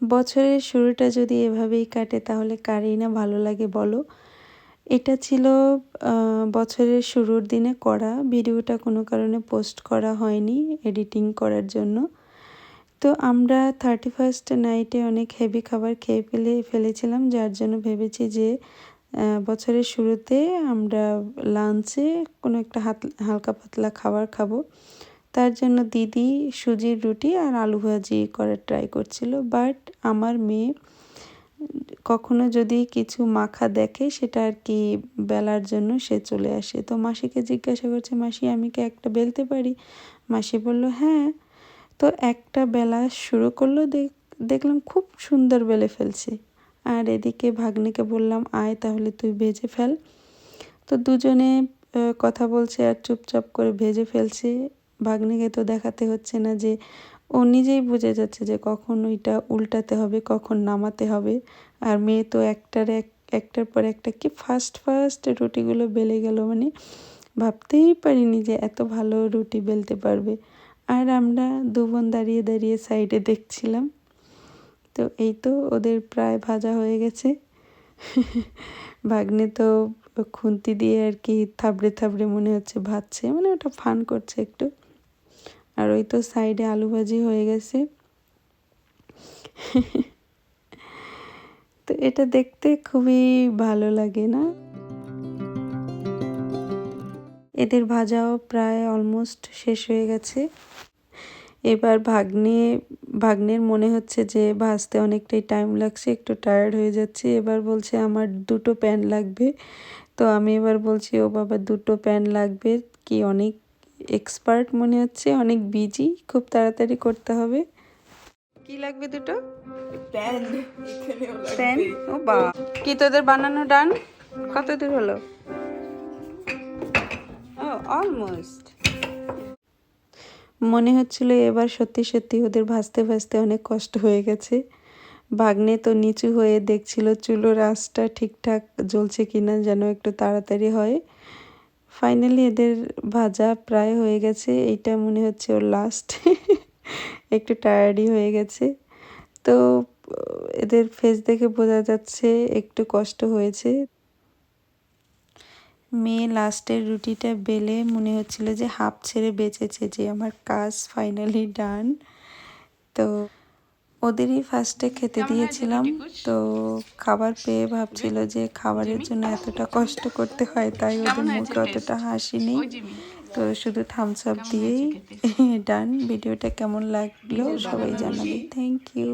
বছরের শুরুটা যদি এভাবেই কাটে, তাহলে কারই না ভালো লাগে বলো? এটা ছিল বছরের শুরুর দিনে করা ভিডিওটা কোনো কারণে পোস্ট করা হয়নি এডিটিং করার জন্য। তো আমরা থার্টি ফার্স্ট নাইটে অনেক হেভি খাবার খেয়ে ফেলে, ফেলেছিলাম, যার জন্য ভেবেছি যে বছরের শুরুতে আমরা লাঞ্চে কোনো একটা হাত, হালকা পাতলা খাবার খাব। তার জন্য দিদি সুজির রুটি আর আলু ভাজি করার ট্রাই করছিল। বাট আমার মেয়ে কখনো যদি কিছু মাখা দেখে সেটা আর কি বেলার জন্য সে চলে আসে। তো মাসিকে জিজ্ঞাসা করছে, মাসি, আমি কি একটা বেলতে পারি? মাসি বলল হ্যাঁ। তো একটা বেলা শুরু করল দেখ- দেখলাম খুব সুন্দর বেলে ফেলছে। আর এদিকে ভাগ্নিকে বললাম, আয় তাহলে তুই ভেজে ফেল। তো দুজনে কথা বলছে আর চুপচাপ করে ভেজে ফেলছে। ভাগ্নিকে তো দেখাতে হচ্ছে না যে ও নিজেই বুঝে যাচ্ছে যে কখন ওইটা উল্টাতে হবে, কখন নামাতে হবে। আর মেয়ে তো একটার এক, একটার পর একটা কি ফার্স্ট ফার্স্ট রুটিগুলো বেলে গেল মানে ভাবতেই পারিনি যে এত ভালো রুটি বেলতে পারবে। আর আমরা দু বোন দাঁড়িয়ে দাঁড়িয়ে সাইডে দেখছিলাম। তো এই তো ওদের প্রায় ভাজা হয়ে গেছে। ভাগ্নে তো খুন্তি দিয়ে আর কি থাবড়ে থাবড়ে মনে হচ্ছে ভাজছে মানে ওটা ফান করছে একটু। আর ওই তো সাইডে আলু ভাজি হয়ে গেছে। তো এটা দেখতে খুবই ভালো লাগে না? এদের ভাজাও প্রায় অলমোস্ট শেষ হয়ে গেছে। এবার ভাগ্নে, ভাগ্নের মনে হচ্ছে যে ভাজতে অনেকটাই টাইম লাগছে, একটু টায়ার্ড হয়ে যাচ্ছে। এবার বলছে, আমার দুটো প্যান লাগবে। তো আমি এবার বলছি, ও বাবা, দুটো প্যান লাগবে? কি অনেক এক্সপার্ট মনে হচ্ছে অনেক বিজি খুব তাড়াতাড়ি করতে হবে। কি লাগবে দুটো? প্যান প্যান ও বা কি তোদের বানানো ডান? কত দূর হলো? ও অলমোস্ট মনে হচ্ছিল এবার সত্যি সত্যি ওদের ভাজতে ভাজতে অনেক কষ্ট হয়ে গেছে। ভাগ্নে তো নিচু হয়ে দেখছিল চুলোর আঁচটা ঠিকঠাক জ্বলছে কিনা যেন একটু তাড়াতাড়ি হয়। ফাইনালি এদের ভাজা প্রায় হয়ে গেছে। এইটা মনে হচ্ছে ওর লাস্ট একটু টায়ার্ডই হয়ে গেছে। তো, এদের ফেস দেখে বোঝা যাচ্ছে একটু কষ্ট হয়েছে। মেয়ে লাস্টের রুটিটা বেলে মনে হচ্ছিল যে হাফ ছেড়ে বেঁচেছে যে আমার কাজ ফাইনালি ডান তো ওদেরই ফার্স্টে খেতে দিয়েছিলাম। তো খাবার পেয়ে ভাবছিল যে খাবারের জন্য এতটা কষ্ট করতে হয় তাই ওদের মুখে অতটা হাসি নেই তো শুধু থামস আপ দিয়েই ডান ভিডিওটা কেমন লাগল সবাই জানাবে। Thank you